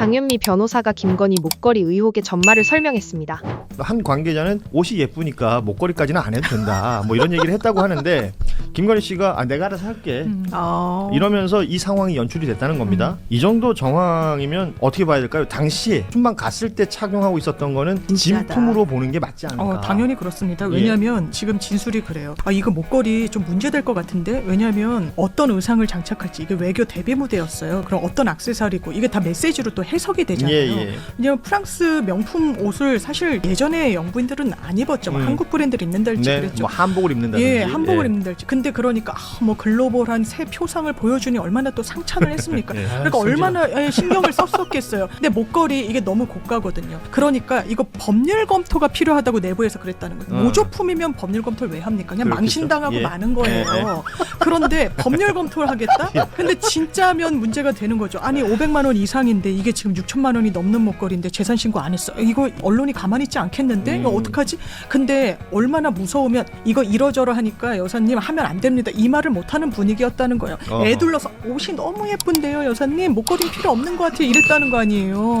장윤미 변호사가 김건희 목걸이 의혹의 전말을 설명했습니다. 한 관계자는 옷이 예쁘니까 목걸이까지는 안 해도 된다. 뭐 이런 얘기를 했다고 하는데 김건희 씨가 아 내가 알아서 할게. 음. 아. 이러면서 이 상황이 연출이 됐다는 겁니다. 이 정도 정황이면 어떻게 봐야 될까요? 당시에 순방 갔을 때 착용하고 있었던 거는 진짜다. 진품으로 보는 게 맞지 않을까? 어, 당연히 그렇습니다. 예. 왜냐하면 지금 진술이 그래요. 아 이거 목걸이 좀 문제될 것 같은데 왜냐하면 어떤 의상을 장착할지 이게 외교 데뷔 무대였어요. 그럼 어떤 액세서리고 이게 다 메시지로 또 해석이 되잖아요. 예, 예. 왜냐면 프랑스 명품 옷을 사실 예전에 영부인들은 안 입었죠. 뭐 음. 한국 브랜드를 입는다든지 네, 그랬죠. 뭐 한복을 입는다든지. 예, 한복을 예. 입는다든지. 근데 그러니까 아, 뭐 글로벌한 새 표상을 보여주니 얼마나 또 상찬을 했습니까? 예. 그러니까 얼마나 예, 신경을 썼었겠어요. 근데 목걸이 이게 너무 고가거든요. 그러니까 이거 법률 검토가 필요하다고 내부에서 그랬다는 거예요. 어. 모조품이면 법률 검토를 왜 합니까? 그냥 그렇겠죠. 망신당하고 예. 마는 거예요. 그런데 법률 검토를 하겠다? 근데 진짜면 문제가 되는 거죠. 아니 500만 원 이상인데 이게 지금 6천만 원이 넘는 목걸이인데 재산 신고 안 했어. 이거 언론이 가만히 있지 않겠는데? 이거 음. 어떡하지? 근데 얼마나 무서우면 이거 이러저러 하니까 여사님 하면 안 됩니다. 이 말을 못 하는 분위기였다는 거예요. 어허. 애 둘러서 옷이 너무 예쁜데요, 여사님. 목걸이 필요 없는 것 같아요. 이랬다는 거 아니에요.